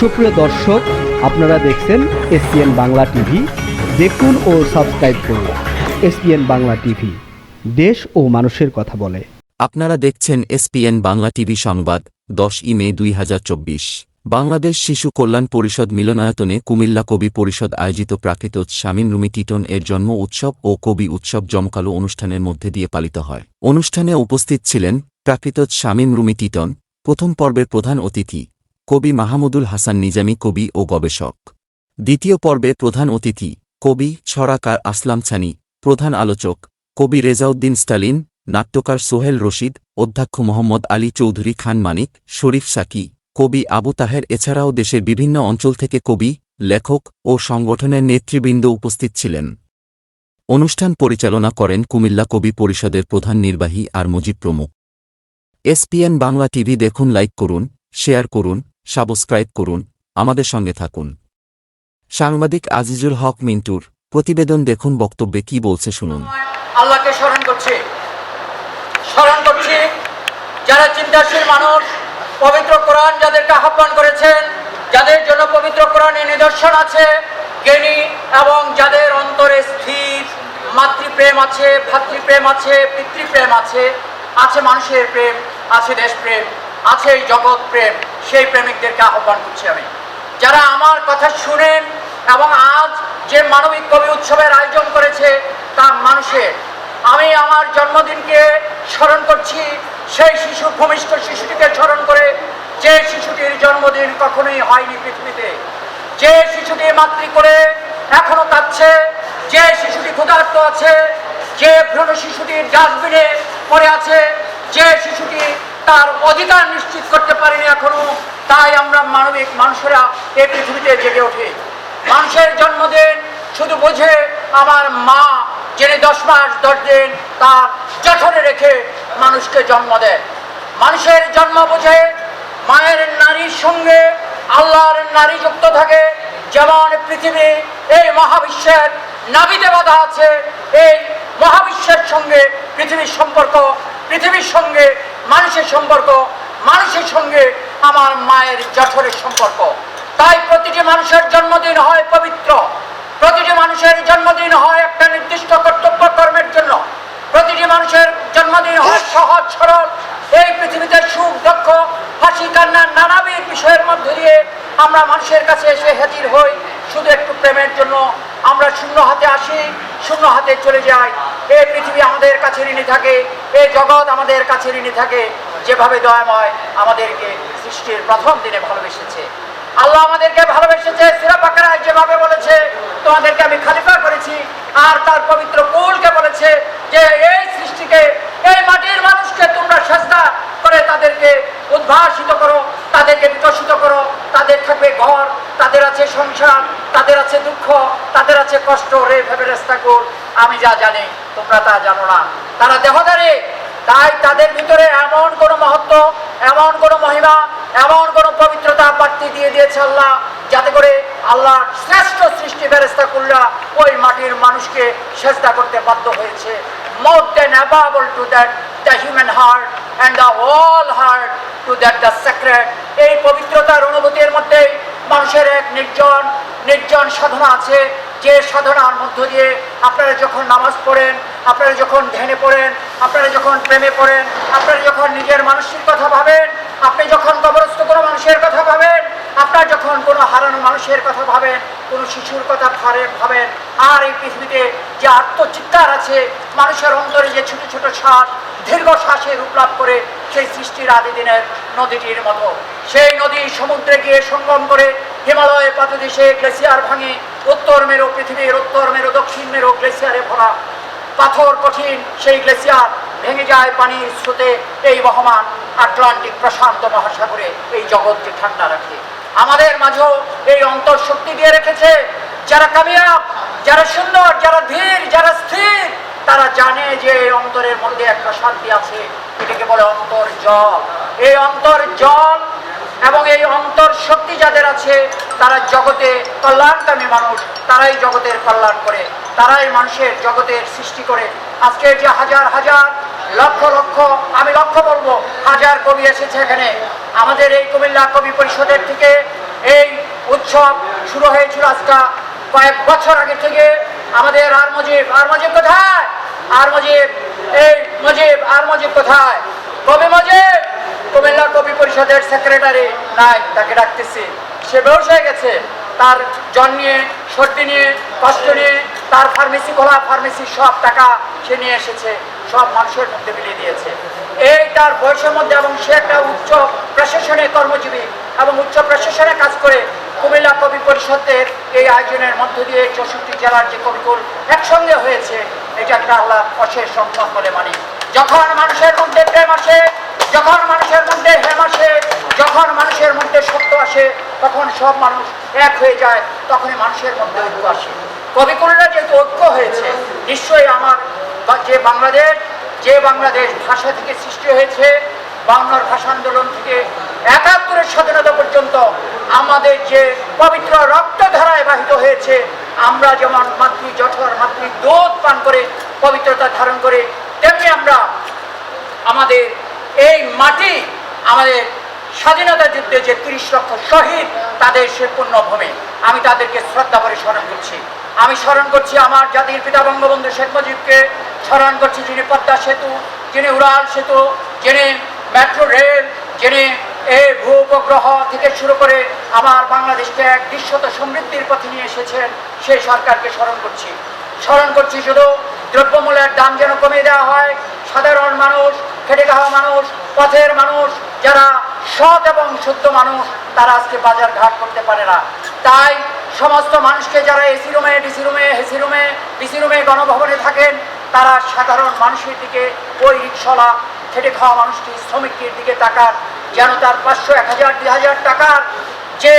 সুপ্রিয় দর্শক, আপনারা দেখছেন এসপিএন বাংলা টিভি। দেখুন ও সাবস্ক্রাইব করুন এসপিএন বাংলা টিভি। দেশ ও মানুষের কথা বলে। আপনারা দেখছেন এসপিএন বাংলা টিভি সংবাদ, দশ ই মে দুই হাজার চব্বিশ। বাংলাদেশ শিশু কল্যাণ পরিষদ মিলনায়তনে কুমিল্লা কবি পরিষদ আয়োজিত প্রাকৃত শামীম রুমি টিটন এর জন্ম উৎসব ও কবি উৎসব জমকালো অনুষ্ঠানের মধ্যে দিয়ে পালিত হয়। অনুষ্ঠানে উপস্থিত ছিলেন প্রাকৃত শামীম রুমি টিটন, প্রথম পর্বের প্রধান অতিথি কবি মাহমুদুল হাসান নিজামী কবি ও গবেষক। দ্বিতীয় পর্বে প্রধান অতিথি, কবি ছড়াকার আসলাম ছানি, প্রধান আলোচক, কবি রেজাউদ্দিন স্টালিন, নাট্যকার সোহেল রশিদ, অধ্যক্ষ মোহাম্মদ আলী চৌধুরী খান মানিক, শরীফ সাকি, কবি আবু তাহের এছাড়াও দেশের বিভিন্ন অঞ্চল থেকে কবি, লেখক ও সংগঠনের নেতৃবৃন্দ উপস্থিত ছিলেন। অনুষ্ঠান পরিচালনা করেন কুমিল্লা কবি পরিষদের প্রধান নির্বাহী আর মুজিব প্রমুখ। এসপিএন বাংলা টিভি দেখুন, লাইক করুন, শেয়ার করুন সাবস্ক্রাইব করুন, আমাদের সঙ্গে থাকুন। সাংবাদিক আজিজুল হক মিন্টুর প্রতিবেদন দেখুন, বক্তব্যে কি বলছে শুনুন। আল্লাহকে স্মরণ করছে। স্মরণ করছি, যারা চিন্তাশীল মানুষ, পবিত্র কোরআন যাদেরকে আহ্বান করেছেন, যাদের জন্য পবিত্র কোরআনে নিদর্শন আছে, জ্ঞানী এবং যাদের অন্তরে স্থির মাতৃপ্রেম আছে, ভাতৃপ্রেম আছে, পিতৃপ্রেম আছে আছে মানুষের প্রেম, আছে দেশপ্রেম, আছে জগৎ প্রেম। সেই প্রেমিকদেরকে আহ্বান করছি আমি। যারা আমার কথা শুনেন এবং আজ যে মানবিক কবি উৎসবের আয়োজন করেছে তা মানুষের আমি আমার জন্মদিনকে স্মরণ করছি, সেই শিশু, ভূমিষ্ঠ শিশুটিকে স্মরণ করে যে শিশুটির জন্মদিন কখনোই হয়নি পৃথিবীতে, যে শিশুটি মাতৃ করে এখনও কাঁদছে, যে শিশুটি ক্ষুধার্ত আছে, যে ভ্রণ শিশুটির ডাস্টবিনে পড়ে আছে, যে শিশুটি তার অধিকার নিশ্চিত করতে পারিনি এখনও, তাই আমরা মানবিক মানুষেরা এই পৃথিবীতে জেগে ওঠে। মানুষের জন্মদিন শুধু বোঝে আমার মা, যিনি দশ মাস দশ দিন তার জঠরে রেখে মানুষকে জন্ম দেয় মানুষের জন্ম বোঝে মায়ের নারীর সঙ্গে, আল্লাহর নারী যুক্ত থাকে, যেমন পৃথিবী, এই মহাবিশ্বের নাবিতে বাধা আছে, এই মহাবিশ্বের সঙ্গে পৃথিবীর সম্পর্ক, পৃথিবীর সঙ্গে মানুষের সম্পর্ক, মানুষের সঙ্গে আমার মায়ের জঠরের সম্পর্ক। তাই প্রতিটি মানুষের জন্মদিন হয় পবিত্র। প্রতিটি মানুষের জন্মদিন হয় একটা নির্দিষ্ট কর্তব্য কর্মের জন্য। প্রতিটি মানুষের জন্মদিন হয় সহজ, সরল। এই পৃথিবীতে সুখ দক্ষ হাসি কান্নার নানাবিধ বিষয়ের মধ্যে দিয়ে আমরা মানুষের কাছে এসে হাজির হই। শুধু একটু প্রেমের জন্য আমরা শূন্য হাতে আসি, শূন্য হাতে চলে যাই। এই পৃথিবী আমাদের কাছে ঋণী থাকে। এই জগৎ আমাদের কাছে ঋণী থাকে। যেভাবে দয়াময় আমাদেরকে সৃষ্টির প্রথম দিনে ভালোবেসেছে। আল্লাহ আমাদেরকে ভালোবেসেছে সিরা পাকারায় যেভাবে বলেছে, তোমাদেরকে আমি খালিফা করেছি। আর তার পবিত্র কুলকে বলেছে যে, এই সৃষ্টিকে, এই মাটির মানুষকে তোমরা সাজদা করে তাদেরকে উদ্ভাসিত করো, তাদেরকে বিকশিত করো। তাদের থাকবে ঘর, তাদের আছে সংসার, তাদের আছে দুঃখ, তাদের আছে কষ্ট, রে ভেবে রাস্তা কর। আমি যা জানি তোমরা তা জানো না। তারা দেহদারে তাই তাদের ভিতরে এমন কোনো মহত্ব, এমন কোনো মহিমা, এমন কোনো পবিত্রতা বাড়তি দিয়ে দিয়েছে আল্লাহ, যাতে করে আল্লাহ শ্রেষ্ঠ সৃষ্টি ফেরেস্তা করলা ওই মাটির মানুষকে চেষ্টা করতে বাধ্য হয়েছে। More than able to that the human heart and the all heart to that the secret এই পবিত্রতার অনুভূতির মধ্যেই মানুষের এক নির্জন নির্জন সাধনা আছে। যে সাধনার মধ্য দিয়ে আপনারা যখন নামাজ পড়েন, আপনারা যখন ধ্যানে পড়েন, আপনারা যখন প্রেমে পড়েন, আপনারা যখন নিজের মানুষের কথা ভাবেন, আপনি যখন কবরস্থ কোনো মানুষের কথা ভাবেন, আপনার যখন কোনো হারানো মানুষের কথা ভাবেন, কোনো শিশুর কথা ভাবে, ভাবেন, আর এই পৃথিবীতে যে আত্মচিৎকার আছে, মানুষের অন্তরে যে ছোট ছোট শ্বাস, দীর্ঘ শ্বাসে রূপ লাভ করে সেই সৃষ্টির আদি দিনের নদীটির মতো। সেই নদী সমুদ্রে গিয়ে সঙ্গম করে হিমালয়ের পাদদেশে গ্লেসিয়ার ভাঙে উত্তর মেরু পৃথিবীর, উত্তর মেরু দক্ষিণ মেরু গ্লেসিয়ারে ভরা পাথর কঠিন সেই গ্লেসিয়ার ভেঙে যায় পানির স্রোতে এই বহমান আটলান্টিক প্রশান্ত মহাসাগরে, এই জগৎকে ঠান্ডা রাখে। আমাদের মাঝেও এই অন্তঃশক্তি দিয়ে রেখেছে। যারা কামিয়াব, যারা সুন্দর, যারা ধীর, যারা স্থির, তারা জানে যে এই অন্তরের মধ্যে একটা শান্তি আছে। এটাকে বলে অন্তর জল এই অন্তর জল এবং এই অন্তর শক্তি যাদের আছে, তারা জগতে কল্যাণকামী মানুষ, তারাই জগতের কল্যাণ করে, তারাই মানুষের জগতের সৃষ্টি করে। আজকে যে হাজার হাজার, লক্ষ লক্ষ, আমি লক্ষ্য বলব, হাজার কবি এসেছে এখানে। আমাদের এই কুমিল্লা কবি পরিষদের থেকে এই উৎসব শুরু হয়েছিল আজকে কয়েক বছর আগে থেকে। আমাদের আর মজিব আর মজিব কোথায়? আর মজিব, এই মজিব, আর মজিব কোথায়? কবি মজিব! কুমিল্লা কবি পরিষদের সেক্রেটারি নাই, তাকে ডাকতেছি। সে হয়ে গেছে। তার জন নিয়ে, সর্দি নিয়ে, কষ্ট নিয়ে, তার ফার্মেসি খোলা ফার্মেসি সব টাকা সে নিয়ে এসেছে, সব মানুষের মধ্যে বিলিয়ে দিয়েছে। এই তার বয়সের মধ্যে এবং সে একটা উচ্চ প্রশাসনে কর্মজীবী এবং উচ্চ প্রশাসনে কাজ করে কুমিল্লা কবি পরিষদের এই আয়োজনের মধ্য দিয়ে চৌষট্টি জেলার যে কবিকুল একসঙ্গে হয়েছে, এটা একটা আল্লাহ অশেষ সম্মান বলে মানি। যখন মানুষের মধ্যে প্রেম আসে যখন মানুষের মধ্যে হেম আসে যখন মানুষের মধ্যে সত্য আসে, তখন সব মানুষ এক হয়ে যায়, তখনই মানুষের মধ্যে ঐক্য আসে। কবিকুলরা যেহেতু ঐক্য হয়েছে, নিশ্চয়ই আমার যে বাংলাদেশ যে বাংলাদেশ ভাষা থেকে সৃষ্টি হয়েছে, বাংলার ভাষা আন্দোলন থেকে একাত্তরের স্বাধীনতা পর্যন্ত আমাদের যে পবিত্র রক্তধারায় বাহিত হয়েছে, আমরা যেমন মাতৃ জঠর, মাতৃ দুধ পান করে পবিত্রতা ধারণ করে, তেমনি আমরা আমাদের এই মাটি আমাদের স্বাধীনতা যুদ্ধে যে তিরিশ লক্ষ শহীদ তাদের সে পুণ্যভূমি আমি তাদেরকে শ্রদ্ধা করে স্মরণ করছি। আমি স্মরণ করছি আমার জাতির পিতা বঙ্গবন্ধু শেখ মুজিবকে, স্মরণ করছি যিনি পদ্মা সেতু, যিনি উড়াল সেতু, যিনি মেট্রো রেল, যিনি এই ভূ উপগ্রহ থেকে শুরু করে আমার বাংলাদেশকে এক দৃশ্যত সমৃদ্ধির পথে নিয়ে এসেছেন, সেই সরকারকে স্মরণ করছি। স্মরণ করছি শুধু দ্রব্যমূল্যের দাম যেন কমিয়ে দেওয়া হয়, সাধারণ মানুষ, খেটে খাওয়া মানুষ, পথের মানুষ, যারা সৎ এবং শুদ্ধ মানুষ তারা আজকে বাজার ঘাট করতে পারে না। তাই সমস্ত মানুষকে যারা এসি রুমে ডিসি রুমে হেসি রুমে ডিসি রুমে গণভবনে থাকেন, তারা সাধারণ মানুষের দিকে, ওই রিক্সলা খেটে খাওয়া মানুষটি শ্রমিকের দিকে তাকান, যেন তার পাঁচশো, এক হাজার, দুই হাজার টাকার যে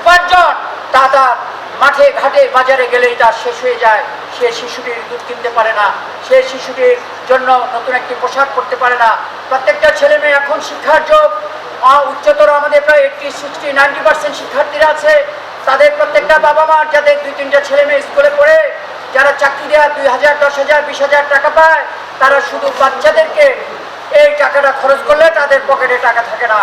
উপার্জন, তা তার মাঠে, ঘাটে, বাজারে গেলেই তার শেষ হয়ে যায়। সে শিশুটির দুধ কিনতে পারে না। সে শিশুটির জন্য নতুন একটি পোশাক পরতে পারে না। প্রত্যেকটা ছেলে মেয়ে এখন শিক্ষার যোগ। উচ্চতর আমাদের প্রায় এইটটি সিক্সটি নাইনটি পার্সেন্ট শিক্ষার্থীরা আছে। তাদের প্রত্যেকটা বাবা মা যাদের দুই, তিনটা ছেলে মেয়ে স্কুলে পড়ে, যারা চাকরি দেওয়া দুই হাজার, দশ হাজার, বিশ হাজার টাকা পায়, তারা শুধু বাচ্চাদেরকে এই টাকাটা খরচ করলে তাদের পকেটে টাকা থাকে না।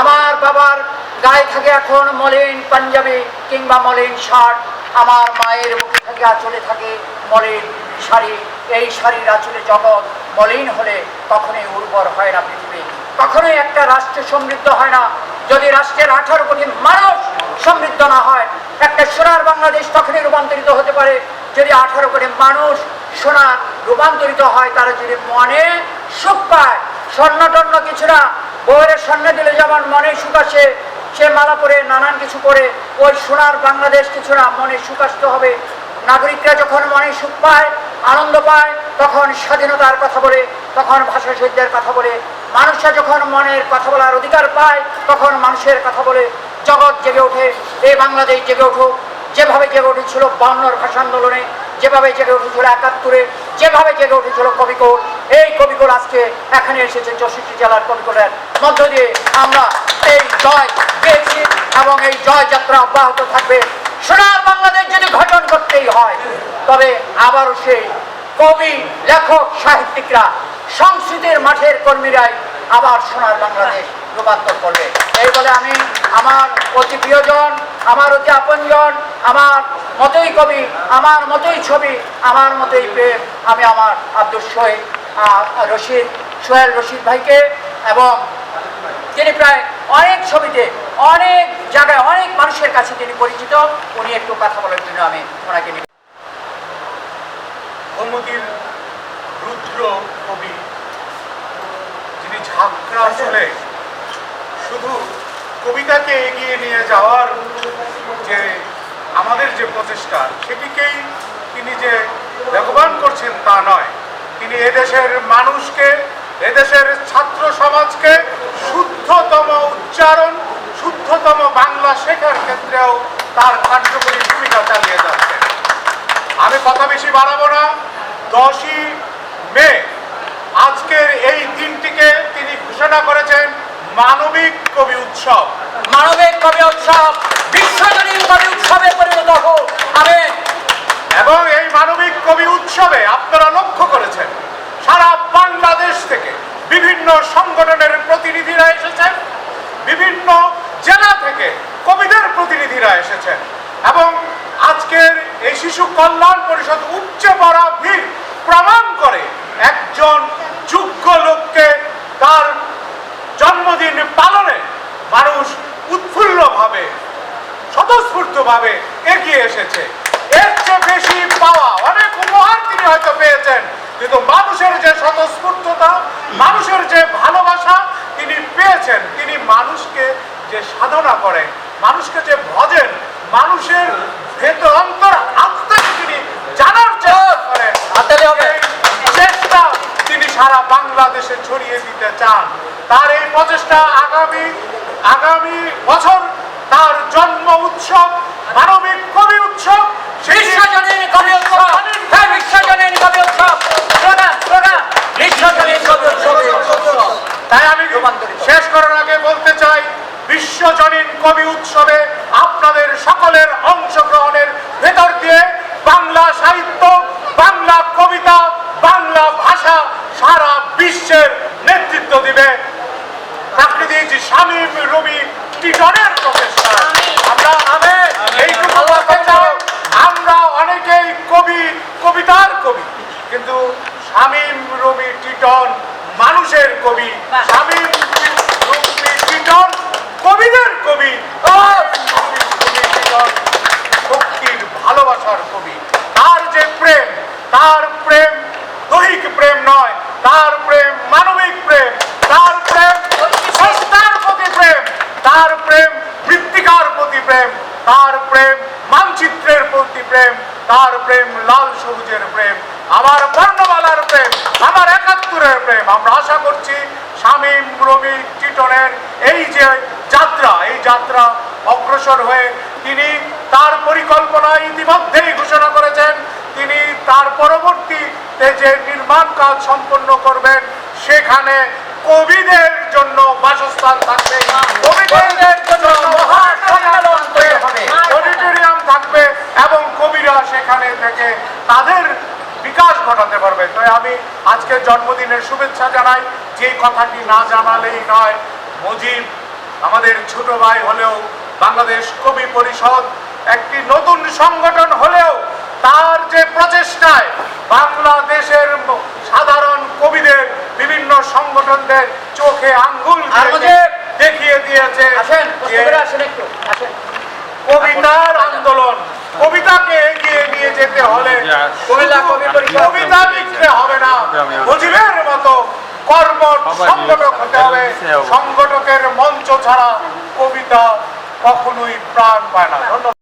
আমার বাবার গায়ে থাকে এখন মলিন পাঞ্জাবি কিংবা মলিন শার্ট। আমার মায়ের বুকে থাকে, আঁচলে থাকে মলিন শাড়ি। এই শাড়ির আঁচলে জগৎ মলিন হলে কখনোই উর্বর হয় না পৃথিবী। কখনোই একটা রাষ্ট্র সমৃদ্ধ হয় না। যদি রাষ্ট্রের আঠারো কোটি মানুষ সমৃদ্ধ না হয়, একটা সোনার বাংলাদেশ তখনই রূপান্তরিত হতে পারে। যদি আঠারো কোটি মানুষ সোনার রূপান্তরিত হয়, তারা যদি মনে সুখ পায়, স্বর্ণ টর্ণ কিছু না, বউয়ের স্বর্ণ দিলে যেমন মনে সুখ আসে, সে মালা পরে নানান কিছু করে ওই সোনার বাংলাদেশ কিছু না, মনে সুখ আসতে হবে। নাগরিকরা যখন মনে সুখ পায়, আনন্দ পায়, তখন স্বাধীনতার কথা বলে, তখন ভাষা শহীদদের কথা বলে মানুষরা যখন মনের কথা বলার অধিকার পায়, তখন মানুষের কথা বলে জগৎ জেগে ওঠে, এই বাংলাদেশ জেগে ওঠো যেভাবে জেগে উঠেছিল বাউন্নর ভাষা আন্দোলনে, যেভাবে জেগে উঠেছিল একাত্তরে, যেভাবে জেগে উঠেছিল কবিকোল, এই কবিকোল আজকে এখানে এসেছে চৌষট্টি জেলার কবিকোলের মধ্য দিয়ে। আমরা এই জয় পেয়েছি এবং এই জয় যাত্রা অব্যাহত থাকবে। সোনার বাংলাদেশ যদি গঠন করতেই হয়, তবে আবারও সেই কবি, লেখক, সাহিত্যিকরা সংস্কৃতির মাঠের কর্মীরাই আবার সোনার বাংলাদেশ রূপান্তর করবে। এই বলে আমি আমার অতি প্রিয়জন, আমার অতি আপনজন, আমার মতোই কবি, আমার মতোই ছবি, আমার মতোই প্রেম, আমি আমার আব্দুল শহীদ রশিদ, সোহেল রশিদ ভাইকে এবং তিনি প্রায় অনেক ছবিতে, অনেক জায়গায়, অনেক মানুষের কাছে তিনি পরিচিত। উনি একটু কথা বলার জন্য আমি ওনাকে নিব রুদ্র কবি ঝাঁকড়া আসলে শুধু কবিতাকে এগিয়ে নিয়ে যাওয়ার যে আমাদের যে প্রচেষ্টা, সেটিকেই তিনি যে লাভবান করছেন তা নয়। তিনি এদেশের মানুষকে, এদেশের ছাত্র সমাজকে শুদ্ধতম উচ্চারণ, শুদ্ধতম বাংলা শেখার ক্ষেত্রেও তার কার্যকরী ভূমিকা চালিয়ে যাচ্ছে। আমি কথা বেশি বাড়াবো না। দশই মে আজকের এই দিনটিকে ঘোষণা করেছেন মানবিক কবি উৎসব। মানবিক কবি উৎসব বিশ্বজনীন কবি উৎসবে পরিণত হোক। এবং এই মানবিক কবি উৎসবে আপনারা লক্ষ্য করেছেন সারা বাংলাদেশ থেকে বিভিন্ন সংগঠনের প্রতিনিধিরা এসেছেন বিভিন্ন জেলা থেকে কবিদের প্রতিনিধিরা এসেছেন এবং আজকের এই শিশু কল্যাণ পরিষদ উচ্চ পড়া ভিড় প্রমাণ করে একজন স্বতঃস্ফূর্তভাবে এগিয়ে এসেছে। এর চেয়ে বেশি পাওয়া অনেক উপহার তিনি হয়তো পেয়েছেন। কিন্তু মানুষের যে স্বতঃস্ফূর্ততা মানুষের যে ভালোবাসা তিনি পেয়েছেন। তিনি মানুষকে যে সাধনা করেন মানুষকে যে ভজেন মানুষের ভেতর অন্তর আত্মাকে তিনি জানার চেষ্টা করেন। এই চেষ্টা তিনি সারা বাংলাদেশে ছড়িয়ে দিতে চান। তার এই প্রচেষ্টা আগামী আগামী বছর তার জন্ম উৎসব মানবিক কবি উৎসব বিশ্বজনীন কবি উৎসব। হ্যাঁ বিশ্বজনীন কবি উৎসব। Slogan slogan. বিশ্বজনীন কবি উৎসব। তাই আমি শেষ করার আগে বলতে চাই বিশ্বজনীন কবি উৎসবে আপনাদের সকলের অংশগ্রহণের ভেতর দিয়ে বাংলা সাহিত্য বাংলা কবিতা বাংলা ভাষা সারা বিশ্বের নেতৃত্ব দিবে। প্রাকৃতিক শামীম রবি টিটনের প্রচেষ্টা আমরা এইটুকু বলতে চাই আমরা অনেকেই কবি কবিতার কবি কিন্তু শামীম রবি টিটন মানুষের কবি। শামীম রবি টিটন কবিদের কবি। শক্তির ভালোবাসার কবি তার যে প্রেম তার প্রেম দৈহিক প্রেম নয় তার প্রেম মানবিক প্রেম তার প্রেম সংস্থার প্রতি প্রেম তার প্রেম মৃত্তিকার প্রতি প্রেম তার প্রেম মানচিত্রের প্রতি প্রেম তার প্রেম, লাল সবুজের প্রেম, আমার বর্ণমালার প্রেম, আমার একাত্তরের প্রেম। আমরা আশা করছি শামীম রবি টিটনের এই যে যাত্রা, এই যাত্রা অগ্রসর হয়ে তিনি তার পরিকল্পনা ইতিমধ্যেই ঘোষণা করেছেন। তিনি তার পরবর্তীতে যে নির্মাণ কাজ সম্পন্ন করবেন। সেখানে কবিদের জন্য বাসস্থান থাকবে কবিদের জন্য মহান সম্মেলন তৈরি হবে অডিটোরিয়াম থাকবে এবং কবিরা সেখানে থেকে তাদের বিকাশ ঘটাতে পারবে তাই আমি আজকে জন্মদিনের শুভেচ্ছা জানাই যে কথাটি না জানালেই নয় মুজিব আমাদের ছোট ভাই হলেও বাংলাদেশ কবি পরিষদ একটি নতুন সংগঠন হলেও তার যে প্রচেষ্টায় বাংলাদেশের সাধারণ কবিদের বিভিন্ন সংগঠনদের চোখে আঙ্গুল! দেখিয়ে দিয়েছে কবিতার আন্দোলন কবিতাকে যেতে হলে কয়লা কবি। কবিতা লিখতে হবে না। মুজিবের মতো কর্ম সংগঠক হতে হবে। সংগঠকের মঞ্চ ছাড়া কবিতা কখনোই প্রাণ পায় না। ধন্যবাদ।